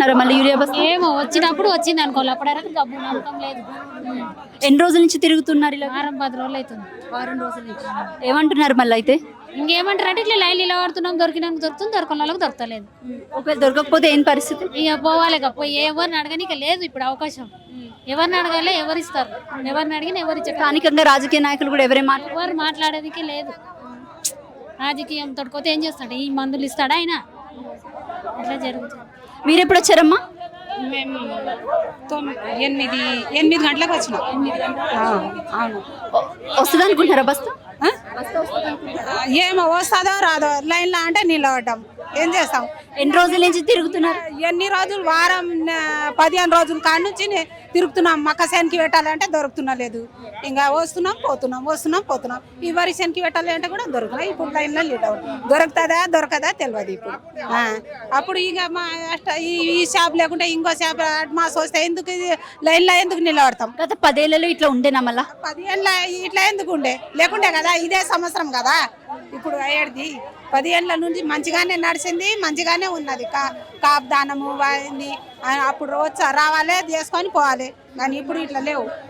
వస్తుందంటున్నారా మళ్ళీ యూరియా బస్తా? ఏమో వచ్చినప్పుడు వచ్చింది అనుకోవాలి. అప్పటివరకు గబ్బు నమ్మకం లేదు. ఎన్ని రోజుల నుంచి తిరుగుతున్నారు ఇలా? వారం పది రోజులు అవుతుంది. వారం రోజుల నుంచి. ఏమంటున్నారు మళ్ళీ అయితే? ఇంకేమంటారు అంటే ఇట్లా లైన్ ఇలా పడుతున్నాం దొరికినాక దొరుకుతుంది దొరకని వాళ్ళకి దొరకలేదు ఒకవేళ దొరకకపోతే ఏం పరిస్థితి? ఇక పోవాలి ఇక పోయి ఎవరిని అడగని ఇక లేదు ఇప్పుడు అవకాశం. ఎవరిని అడగాలి ఎవరు ఇస్తారు? ఎవరిని అడిగినా ఎవరు ఇచ్చారు? స్థానికంగా రాజకీయ నాయకులు కూడా ఎవరే మాట ఎవరు మాట్లాడేదికి లేదు. రాజకీయం తోడుకోతే ఏం చేస్తాడు? ఈ మందులు ఇస్తాడా ఆయన? అట్లా జరుగుతుంది. మీరు ఎప్పుడు వచ్చారమ్మా? మేము ఎనిమిది ఎనిమిది గంటలకు వచ్చినాం. అవును. వస్తుంది అనుకుంటారా? ఆ, ఏమో వస్తుందో రాదో లైన్లో అంటే నిలబడ్డాం. ఏం చేస్తాం ఎన్ని రోజుల నుంచి తిరుగుతున్నారు? ఎన్ని రోజులు? వారం పదిహేను రోజుల కాడ నుంచి తిరుగుతున్నాం. మక్క శనికి పెట్టాలంటే దొరుకుతున్నా లేదు. ఇంకా వస్తున్నాం పోతున్నాం వస్తున్నాం పోతున్నాం. ఈ వరి శనికి పెట్టాలి అంటే కూడా దొరకలే ఇప్పుడు లైన్లో అవుతుంది. దొరుకుతుందా దొరకదా తెలియదు ఇప్పుడు. అప్పుడు ఇక మా ఈ షాప్ లేకుంటే ఇంకో షాప్ మాస్ వస్తే ఎందుకు లైన్లో ఎందుకు నిలబడతాం? గత పదేళ్ళలో ఇట్లా ఉండేనా మళ్ళా? పదిహేనుల ఇట్లా ఎందుకు ఉండే? లేకుండే కదా ఇదే సంవత్సరం కదా. ఇప్పుడు అయ్యేది. ఏళ్ళ నుంచి మంచిగానే నడిచింది మంచిగానే ఉన్నది. కా కాపు దానము అప్పుడు రోజు రావాలి చేసుకొని పోవాలి. కానీ ఇప్పుడు ఇట్లా లేవు.